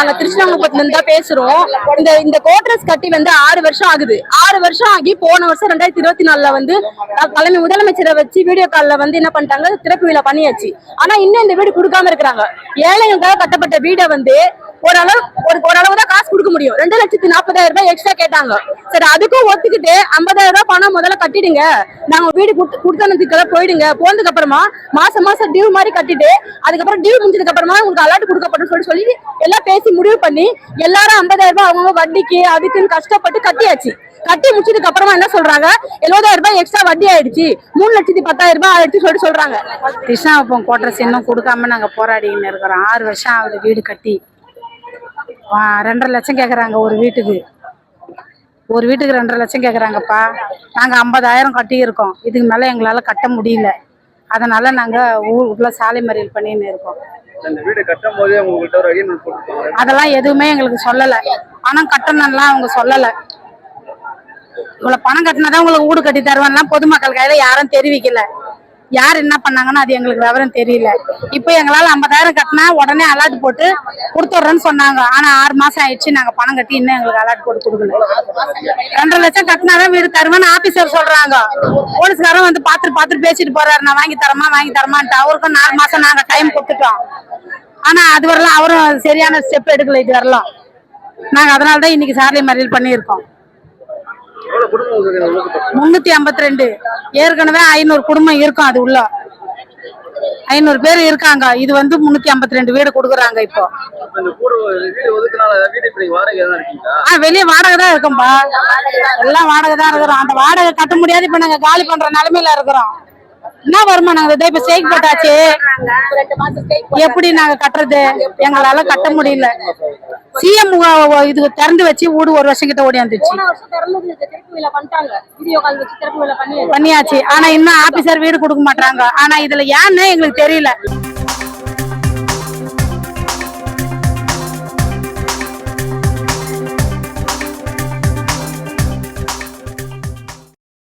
நாங்க திருச்சினாங்குப்பத்துல தான் பேசுறோம். இந்த இந்த கோட்ரஸ் கட்டி வந்து ஆறு வருஷம் ஆகுது. ஆறு வருஷம் ஆகி போன வருஷம் ரெண்டாயிரத்தி இருபத்தி நாலுல வந்து தலைமை முதலமைச்சரை வச்சு வீடியோ கால்ல வந்து என்ன பண்ணிட்டாங்க? திறப்பு விழா பண்ணியாச்சு. ஆனா இன்னும் இந்த வீடு கொடுக்காம இருக்கிறாங்க. ஏழைகளுக்காக கட்டப்பட்ட வீடை வந்து ஓரளவு ஒரு ஓரளவு தான் காசு கொடுக்க முடியும். ரெண்டு லட்சத்தி நாற்பதாயிரம் ரூபாய் எக்ஸ்ட்ரா கேட்டாங்க. சரி அதுக்கும் ஒத்துக்கிட்டு ஐம்பதாயிரம் ரூபாய் பணம் முதல்ல கட்டிடுங்க. நாங்க வீடு கொடுத்தனதுக்கு போயிடுங்க. போனதுக்கு அப்புறமா மாசம் மாசம் டியூ மாதிரி கட்டிட்டு அதுக்கப்புறம் டியூ முடிஞ்சதுக்கு அப்புறமா உங்களுக்கு அலாட் கொடுக்கப்படும் சொல்லி சொல்லி எல்லாம் பேசி முடிவு பண்ணி எல்லாரும் ஐம்பதாயிரம் ரூபாய் அவங்க வட்டிக்கு அதுக்குன்னு கஷ்டப்பட்டு கட்டியாச்சு. கட்டி முடிச்சதுக்கு அப்புறமா என்ன சொல்றாங்க? எழுபதாயிரம் ரூபாய் எக்ஸ்ட்ரா வட்டி ஆயிடுச்சு. மூணு லட்சத்தி பத்தாயிரம் ரூபாய் ஆயிடுச்சு சொல்லிட்டு சொல்றாங்க. கிருஷ்ணாபுரம் கோட்ரஸ் இன்னும் கொடுக்காம நாங்கள் போராடின்னு இருக்கிறோம். ஆறு வருஷம் ஆகுது வீடு கட்டி. ஆ, ரெண்டரை லட்சம் கேட்குறாங்க ஒரு வீட்டுக்கு. ஒரு வீட்டுக்கு ரெண்டரை லட்சம் கேட்குறாங்கப்பா நாங்கள் ஐம்பதாயிரம் கட்டியிருக்கோம். இதுக்கு மேலே எங்களால் கட்ட முடியல. அதனால நாங்கள் ஊருக்குள்ள சாலை மறியல் பண்ணின்னு இருக்கோம். அதெல்லாம் எதுவுமே எங்களுக்கு சொல்லலை. பணம் கட்டணும்லாம் அவங்க சொல்லலை. இவ்வளோ பணம் கட்டினாதான் உங்களுக்கு வீடு கட்டி தருவான்லாம் பொதுமக்கள் கையில் யாரும் தெரிவிக்கல. யார் என்ன பண்ணாங்கன்னு அது எங்களுக்கு விவரம் தெரியல. இப்போ எங்களால் ஐம்பதாயிரம் கட்டினா உடனே அலாட் போட்டு கொடுத்துட்றேன்னு சொன்னாங்க. ஆனால் ஆறு மாதம் ஆயிடுச்சு. நாங்கள் பணம் கட்டி இன்னும் எங்களுக்கு அலாட் போட்டு கொடுக்கல. ரெண்டரை லட்சம் கட்டினாதான் வீடு தருவேன்னு ஆஃபீஸர் சொல்கிறாங்க போலீஸ்காரன் வந்து பார்த்துட்டு பார்த்துட்டு பேசிட்டு போறாரு. நான் வாங்கி தரமா வாங்கி தரமான்ட்டு. அவருக்கும் நாலு மாதம் நாங்கள் டைம் கொடுத்துட்டோம். ஆனால் அது வரலாம். அவரும் சரியான ஸ்டெப் எடுக்கல இது வரலாம். நாங்கள் அதனால தான் இன்னைக்கு சாலை மறியல் பண்ணியிருக்கோம். எவ்வளவு முன்னூத்தி ஐம்பத்தி ரெண்டு. ஏற்கனவே ஐநூறு குடும்பம் இருக்கும் அது உள்ள. ஐநூறு பேர் இருக்காங்க. இது வந்து முன்னூத்தி ஐம்பத்தி ரெண்டு வீடு கொடுக்குறாங்க இப்போ. நீங்க வெளியே வாடகை தான் இருக்கும்பா. எல்லாம் வாடகை தான் இருக்கிறோம். அந்த வாடகை கட்ட முடியாது. இப்ப நாங்க காலி பண்ற நிலைமையில இருக்கிறோம். என்ன வருமானம் இதோ? இப்ப ஸ்ட்ரைக் போட்டாச்சு. எப்படி நாங்க கட்டுறது? எங்களால கட்ட முடியல. சிஎம் இது திறந்து வச்சு வீடு ஒரு வருஷம் கிட்ட ஓடியாந்துச்சு. பண்ணியாச்சு. ஆனா இன்னும் ஆபீசர் வீடு கொடுக்க மாட்டாங்க ஆனா இதுல ஏன்னு எங்களுக்கு தெரியல.